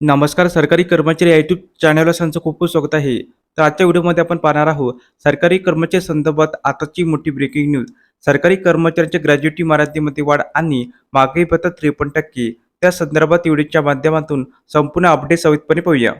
नमस्कार सरकारी कर्मचारी यूट्यूब चॅनलला त्यांचं खूप खूप स्वागत आहे. तर आजच्या व्हिडिओमध्ये आपण पाहणार आहोत सरकारी कर्मचारी संदर्भात आताची मोठी ब्रेकिंग न्यूज सरकारी कर्मचाऱ्यांच्या ग्रॅज्युएटी मराठीमध्ये वाढ आणि मागणी भत्ता त्रेपन्न टक्के. त्या संदर्भात व्हिडिओच्या माध्यमातून संपूर्ण अपडेट सविस्तरपणे पाहूया.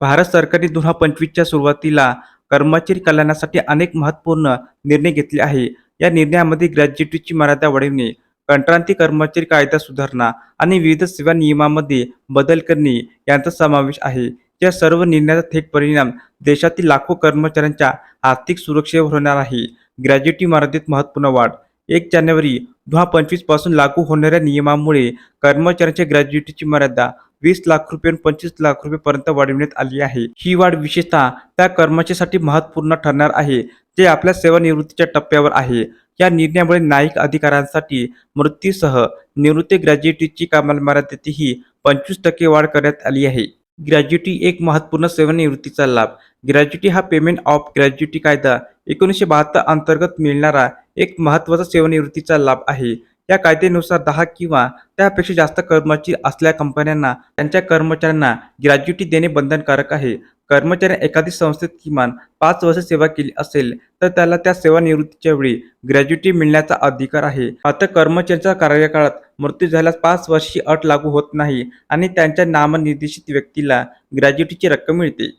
भारत सरकारने दोन हजार पंचवीसच्या सुरुवातीला कर्मचारी कल्याणासाठी अनेक महत्त्वपूर्ण निर्णय घेतले आहे. या निर्णयामध्ये ग्रॅज्युएटीची मर्यादा वाढविणे कंत्राटी कर्मचारी कायदा सुधारणा आणि विविध सेवा नियमामध्ये बदल करणे यांचा समावेश आहे. या सर्व निर्णयाचा थेट परिणाम देशातील लाखो कर्मचाऱ्यांच्या आर्थिक सुरक्षेवर होणार आहे. ग्रॅज्युटी मर्यादेत महत्त्वपूर्ण वाढ. एक जानेवारी दोन हजार पंचवीसपासून लागू होणाऱ्या नियमामुळे कर्मचाऱ्यांच्या ग्रॅज्युटीची मर्यादा वीस लाख रुपये पंचवीस लाख रुपयेपर्यंत वाढविण्यात आली आहे. ही वाढ विशेषतः त्या कर्मचाऱ्यासाठी महत्त्वपूर्ण ठरणार आहे जे आपल्या सेवानिवृत्तीच्या टप्प्यावर आहे. या निर्णयामुळे न्यायिक अधिकारांसाठी मृत्यूसह निवृत्ती ग्रॅज्युटीची कमाल मर्यादेतही पंचवीस टक्के वाढ करण्यात आली आहे. ग्रॅज्युटी एक महत्त्वपूर्ण सेवानिवृत्तीचा लाभ. ग्रॅज्युटी हा पेमेंट ऑफ ग्रॅज्युटी कायदा एकोणीसशे बहात्तर अंतर्गत मिळणारा एक महत्त्वाचा सेवानिवृत्तीचा लाभ आहे. या कायद्यानुसार दहा किंवा त्यापेक्षा जास्त कर्मचारी असल्या कंपन्यांना त्यांच्या कर्मचाऱ्यांना ग्रॅज्युटी देणे बंधनकारक आहे. कर्मचाऱ्याने एखादी संस्थेत किमान पाच वर्ष सेवा केली असेल तर त्याला त्या सेवानिवृत्तीच्या वेळी ग्रॅज्युटी मिळण्याचा अधिकार आहे. आता कर्मचाऱ्याच्या कार्यकाळात मृत्यू झाल्यास पाच वर्षी अट लागू होत नाही आणि त्यांच्या नामनिर्देशित व्यक्तीला ग्रॅज्युटीची रक्कम मिळते.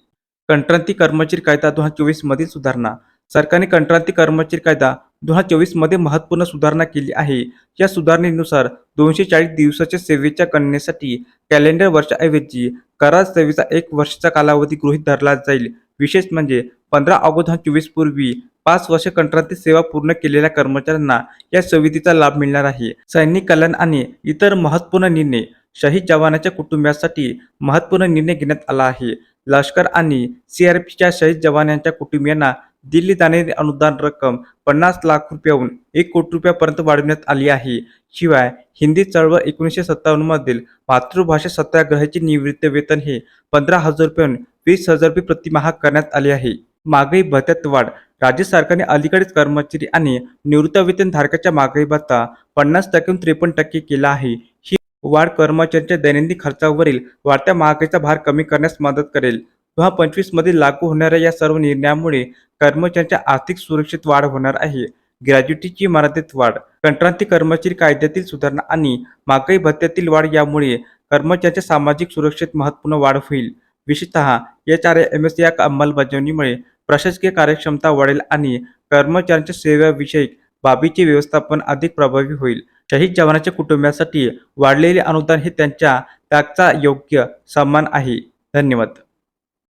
कंट्रांती कर्मचारी कायदा दोन हजार चोवीस मधील सुधारणा. सरकारने कंट्रांती कर्मचारी कायदा दोन हजार चोवीसमध्ये महत्त्वपूर्ण सुधारणा केली आहे. या सुधारणेनुसार दोनशे चाळीस दिवसाच्या सेवेच्या गणनेसाठी कॅलेंडर वर्षाऐवजी करार सेवेचा एक वर्षाचा कालावधी गृहीत धरला जाईल. विशेष म्हणजे पंधरा ऑगस्ट दोन हजार चोवीस पूर्वी पाच वर्ष कंत्राटी सेवा पूर्ण केलेल्या कर्मचाऱ्यांना या सुविधेचा लाभ मिळणार आहे. सैनिक कल्याण आणि इतर महत्त्वपूर्ण निर्णय शहीद जवानाच्या कुटुंबियांसाठी महत्त्वपूर्ण निर्णय घेण्यात आला आहे. लष्कर आणि सीआरपीच्या शहीद जवानांच्या कुटुंबियांना दिल्ली जाणारी अनुदान रक्कम पन्नास लाख रुपयाहून एक कोटी रुपयापर्यंत वाढवण्यात आली आहे. शिवाय हिंदी चळवळ एकोणीसशे सत्तावन्न मधील मातृभाषा सत्याग्रहाचे निवृत्त वेतन हे पंधरा हजार रुपयाहून वीस हजार रुपये प्रतिमाह करण्यात आले आहे. महागाई भत्त्यात वाढ राज्य सरकारने अलीकडेच कर्मचारी आणि निवृत्तवेतन धारकाच्या महागाई भत्ता पन्नास टक्क्याहून त्रेपन्न टक्के केला आहे. ही वाढ कर्मचाऱ्यांच्या दैनंदिन खर्चावरील वाढत्या महागाईचा भार कमी करण्यास मदत करेल. दोन पंचवीसमध्ये पंचवीसमध्ये लागू होणाऱ्या या सर्व निर्णयामुळे कर्मचाऱ्यांच्या आर्थिक सुरक्षेत वाढ होणार आहे. ग्रॅज्युटीची मर्यादित वाढ कंत्राटी कर्मचारी कायद्यातील सुधारणा आणि महागाई भत्त्यातील वाढ यामुळे कर्मचाऱ्यांच्या सामाजिक सुरक्षेत महत्त्वपूर्ण वाढ होईल. विशेषतः एच आर एम एस या अंमलबजावणीमुळे प्रशासकीय कार्यक्षमता वाढेल आणि कर्मचाऱ्यांच्या सेवाविषयक बाबीचे व्यवस्थापन अधिक प्रभावी होईल. शहीद जवानाच्या कुटुंबासाठी वाढलेले अनुदान हे त्यांच्या त्यागचा योग्य सन्मान आहे. धन्यवाद.